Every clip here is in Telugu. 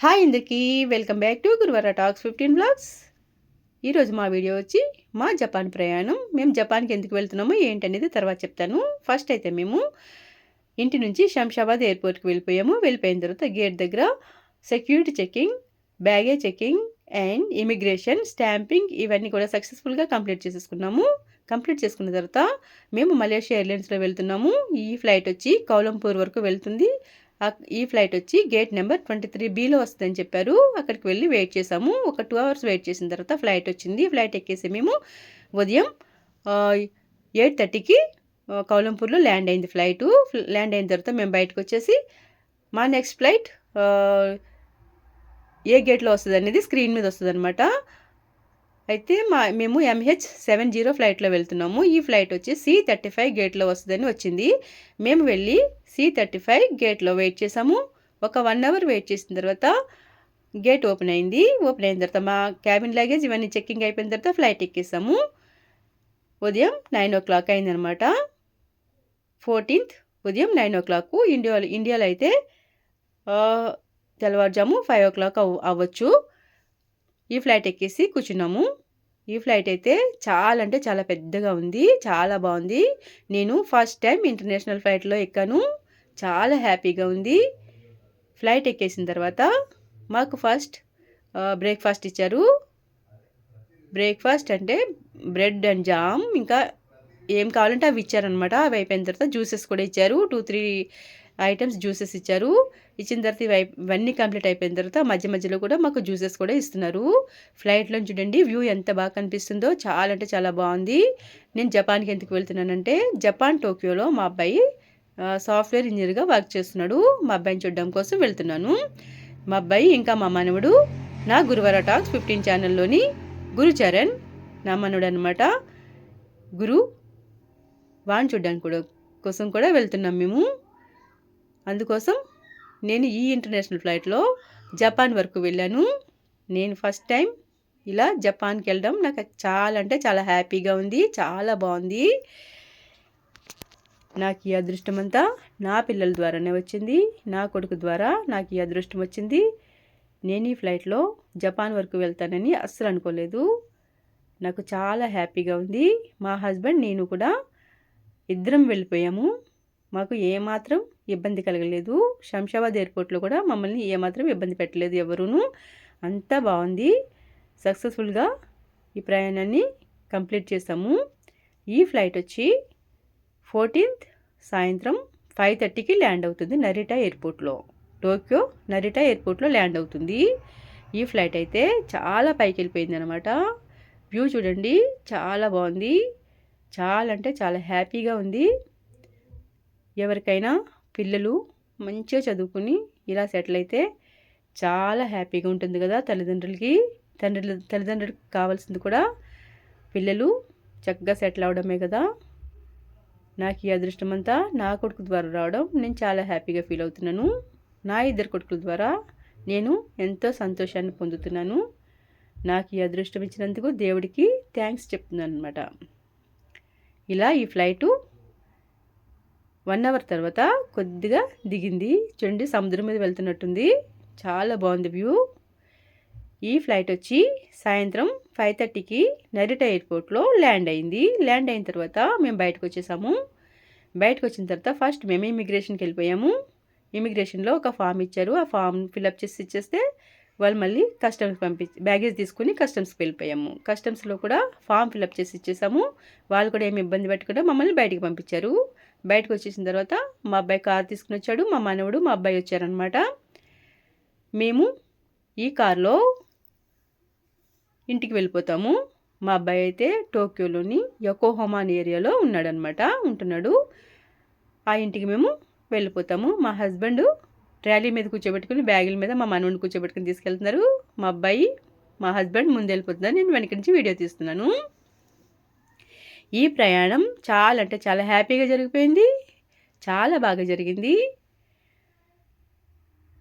హాయ్ అందరికీ welcome back to గురువార talks fifteen blogs. ఈరోజు మా వీడియో వచ్చి మా జపాన్ ప్రయాణం. మేము జపాన్కి ఎందుకు వెళ్తున్నామో ఏంటనేది తర్వాత చెప్తాను. ఫస్ట్ అయితే మేము ఇంటి నుంచి శంషాబాద్ ఎయిర్పోర్ట్కి వెళ్ళిపోయాము. వెళ్ళిపోయిన తర్వాత గేట్ దగ్గర security checking baggage checking and immigration stamping ఇవన్నీ కూడా సక్సెస్ఫుల్గా కంప్లీట్ చేసేసుకున్నాము. కంప్లీట్ చేసుకున్న తర్వాత మేము మలేషియా ఎయిర్లైన్స్లో వెళ్తున్నాము. ఈ ఫ్లైట్ వచ్చి కౌలంపూర్ వరకు వెళ్తుంది. ఈ ఫ్లైట్ వచ్చి గేట్ నెంబర్ ట్వంటీ త్రీ బీలో వస్తుందని చెప్పారు. అక్కడికి వెళ్ళి వెయిట్ చేసాము ఒక టూ అవర్స్ వెయిట్ చేసిన తర్వాత ఫ్లైట్ వచ్చింది. ఫ్లైట్ ఎక్కేసి మేము ఉదయం ఎయిట్ థర్టీకి కౌలంపూర్లో ల్యాండ్ అయింది ఫ్లైటు. ల్యాండ్ అయిన తర్వాత మేము బయటకు వచ్చేసి మా నెక్స్ట్ ఫ్లైట్ ఏ గేట్లో వస్తుంది అనేది స్క్రీన్ మీద వస్తుంది అనమాట అయితే మా మేము ఎంహెచ్ సెవెన్ జీరో ఫ్లైట్లో వెళ్తున్నాము. ఈ ఫ్లైట్ వచ్చి సి థర్టీ ఫైవ్ గేట్లో వస్తుందని వచ్చింది. మేము వెళ్ళి సి థర్టీ ఫైవ్ గేట్లో వెయిట్ చేసాము. ఒక వన్ అవర్ వెయిట్ చేసిన తర్వాత గేట్ ఓపెన్ అయింది. ఓపెన్ అయిన తర్వాత మా క్యాబిన్ లగేజ్ ఇవన్నీ చెక్కింగ్ అయిపోయిన తర్వాత ఫ్లైట్ ఎక్కేసాము. ఉదయం నైన్ ఓ క్లాక్ అయిందనమాట ఫోర్టీన్త్ ఉదయం నైన్ ఓ క్లాక్ ఇండియాలో ఇండియాలో అయితే తెల్లవారుజాము ఫైవ్ ఓ క్లాక్ అవ్వచ్చు. ఈ ఫ్లైట్ ఎక్కేసి కూర్చున్నాము. ఈ ఫ్లైట్ అయితే చాలా అంటే చాలా పెద్దగా ఉంది చాలా బాగుంది. నేను ఫస్ట్ టైం ఇంటర్నేషనల్ ఫ్లైట్లో ఎక్కాను. చాలా హ్యాపీగా ఉంది. ఫ్లైట్ ఎక్కేసిన తర్వాత మాకు ఫస్ట్ బ్రేక్ఫాస్ట్ ఇచ్చారు. బ్రేక్ఫాస్ట్ అంటే బ్రెడ్ అండ్ జామ్ ఇంకా ఏం కావాలంటే అవి ఇచ్చారనమాట అవి అయిపోయిన తర్వాత జ్యూసెస్ కూడా ఇచ్చారు. టూ త్రీ ఐటమ్స్ జ్యూసెస్ ఇచ్చారు. ఇచ్చిన తర్వాత ఇవన్నీ కంప్లీట్ అయిపోయిన తర్వాత మధ్య మధ్యలో కూడా మాకు జ్యూసెస్ కూడా ఇస్తున్నారు. ఫ్లైట్లో చూడండి వ్యూ ఎంత బాగా కనిపిస్తుందో. చాలా అంటే చాలా బాగుంది. నేను జపాన్కి ఎందుకు వెళ్తున్నానంటే జపాన్ టోక్యోలో మా అబ్బాయి సాఫ్ట్వేర్ ఇంజనీర్గా వర్క్ చేస్తున్నాడు. మా అబ్బాయిని చూడడం కోసం వెళ్తున్నాను. మా అబ్బాయి ఇంకా మా మనవడు. నా గురువార టాక్స్ ఫిఫ్టీన్ ఛానల్లోని గురుచరణ్ నా మనవడు అనమాట గురు వాణ్ చూడడానికి కూడా కోసం కూడా వెళ్తున్నాం మేము. అందుకోసం నేను ఈ ఇంటర్నేషనల్ ఫ్లైట్లో జపాన్ వరకు వెళ్ళాను. నేను ఫస్ట్ టైం ఇలా జపాన్కి వెళ్ళడం నాకు చాలా అంటే చాలా హ్యాపీగా ఉంది చాలా బాగుంది. నాకు ఈ అదృష్టం అంతా నా పిల్లల ద్వారానే వచ్చింది నా కొడుకు ద్వారా నాకు ఈ అదృష్టం వచ్చింది. నేను ఈ ఫ్లైట్లో జపాన్ వరకు వెళ్తానని అస్సలు అనుకోలేదు. నాకు చాలా హ్యాపీగా ఉంది. మా హస్బెండ్ నేను కూడా ఇద్దరం వెళ్ళిపోయాము. మాకు ఏమాత్రం ఇబ్బంది కలగలేదు. శంషాబాద్ ఎయిర్పోర్ట్లో కూడా మమ్మల్ని ఏమాత్రం ఇబ్బంది పెట్టలేదు ఎవరును. అంతా బాగుంది. సక్సెస్ఫుల్గా ఈ ప్రయాణాన్ని కంప్లీట్ చేసాము. ఈ ఫ్లైట్ వచ్చి ఫోర్టీన్త్ సాయంత్రం ఫైవ్ థర్టీకి ల్యాండ్ అవుతుంది నరిటా ఎయిర్పోర్ట్లో. టోక్యో నరిటా ఎయిర్పోర్ట్లో ల్యాండ్ అవుతుంది. ఈ ఫ్లైట్ అయితే చాలా పైకి వెళ్ళిపోయింది అనమాట వ్యూ చూడండి చాలా బాగుంది. చాలా అంటే చాలా హ్యాపీగా ఉంది. ఎవరికైనా పిల్లలు మంచిగా చదువుకుని ఇలా సెటిల్ అయితే చాలా హ్యాపీగా ఉంటుంది కదా తల్లిదండ్రులకి. తండ్రులు తల్లిదండ్రులకు కావాల్సింది కూడా పిల్లలు చక్కగా సెటిల్ అవడమే కదా. నాకు ఈ అదృష్టం అంతా నా కొడుకు ద్వారా రావడం నేను చాలా హ్యాపీగా ఫీల్ అవుతున్నాను. నా ఇద్దరు కొడుకుల ద్వారా నేను ఎంతో సంతోషాన్ని పొందుతున్నాను. నాకు ఈ అదృష్టం ఇచ్చినందుకు దేవుడికి థ్యాంక్స్ చెప్తున్నాను అనమాట ఇలా ఈ ఫ్లైటు వన్ అవర్ తర్వాత కొద్దిగా దిగింది. చూడండి సముద్రం మీద వెళ్తున్నట్టుంది. చాలా బాగుంది వ్యూ. ఈ ఫ్లైట్ వచ్చి సాయంత్రం ఫైవ్ థర్టీకి నరిట ఎయిర్పోర్ట్లో ల్యాండ్ అయింది. ల్యాండ్ అయిన తర్వాత మేము బయటకు వచ్చేసాము. బయటకు వచ్చిన తర్వాత ఫస్ట్ మేము ఇమిగ్రేషన్కి వెళ్ళిపోయాము. ఇమిగ్రేషన్లో ఒక ఫామ్ ఇచ్చారు. ఆ ఫామ్ ఫిలప్ చేసి ఇచ్చేస్తే వాళ్ళు మళ్ళీ కస్టమ్స్ పంపించి బ్యాగేజ్ తీసుకుని కస్టమ్స్కి వెళ్ళిపోయాము. కస్టమ్స్లో కూడా ఫామ్ ఫిలప్ చేసి ఇచ్చేసాము. వాళ్ళు కూడా ఏమి ఇబ్బంది పెట్టకుండా మమ్మల్ని బయటికి పంపించారు. బయటకు వచ్చేసిన తర్వాత మా అబ్బాయి కార్ తీసుకుని వచ్చాడు మా మనవడు మా అబ్బాయి వచ్చారనమాట మేము ఈ కార్లో ఇంటికి వెళ్ళిపోతాము. మా అబ్బాయి అయితే టోక్యోలోని యకోహోమా అనే ఏరియాలో ఉన్నాడనమాట ఉంటున్నాడు. ఆ ఇంటికి మేము వెళ్ళిపోతాము. మా హస్బెండ్ ట్రాలీ మీద కూర్చోబెట్టుకుని బ్యాగుల మీద మా మనవుని కూర్చోబెట్టుకుని తీసుకెళ్తున్నారు. మా అబ్బాయి మా హస్బెండ్ ముందు వెళ్ళిపోతున్నారు. నేను వెనక నుంచి వీడియో తీస్తున్నాను. ఈ ప్రయాణం చాలా అంటే చాలా హ్యాపీగా జరిగిపోయింది. చాలా బాగా జరిగింది.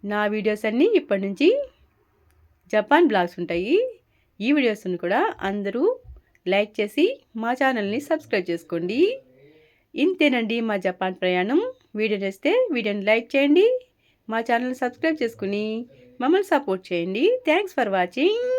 నా వీడియోస్ అన్నీ ఇప్పటి నుంచి జపాన్ బ్లాగ్స్ ఉంటాయి. ఈ వీడియోస్ని కూడా అందరూ లైక్ చేసి మా ఛానల్ని సబ్స్క్రైబ్ చేసుకోండి. ఇంతేనండి మా జపాన్ ప్రయాణం. వీడియో చేస్తే వీడియోని లైక్ చేయండి. మా ఛానల్ని సబ్స్క్రైబ్ చేసుకుని మమ్మల్ని సపోర్ట్ చేయండి. Thanks for watching.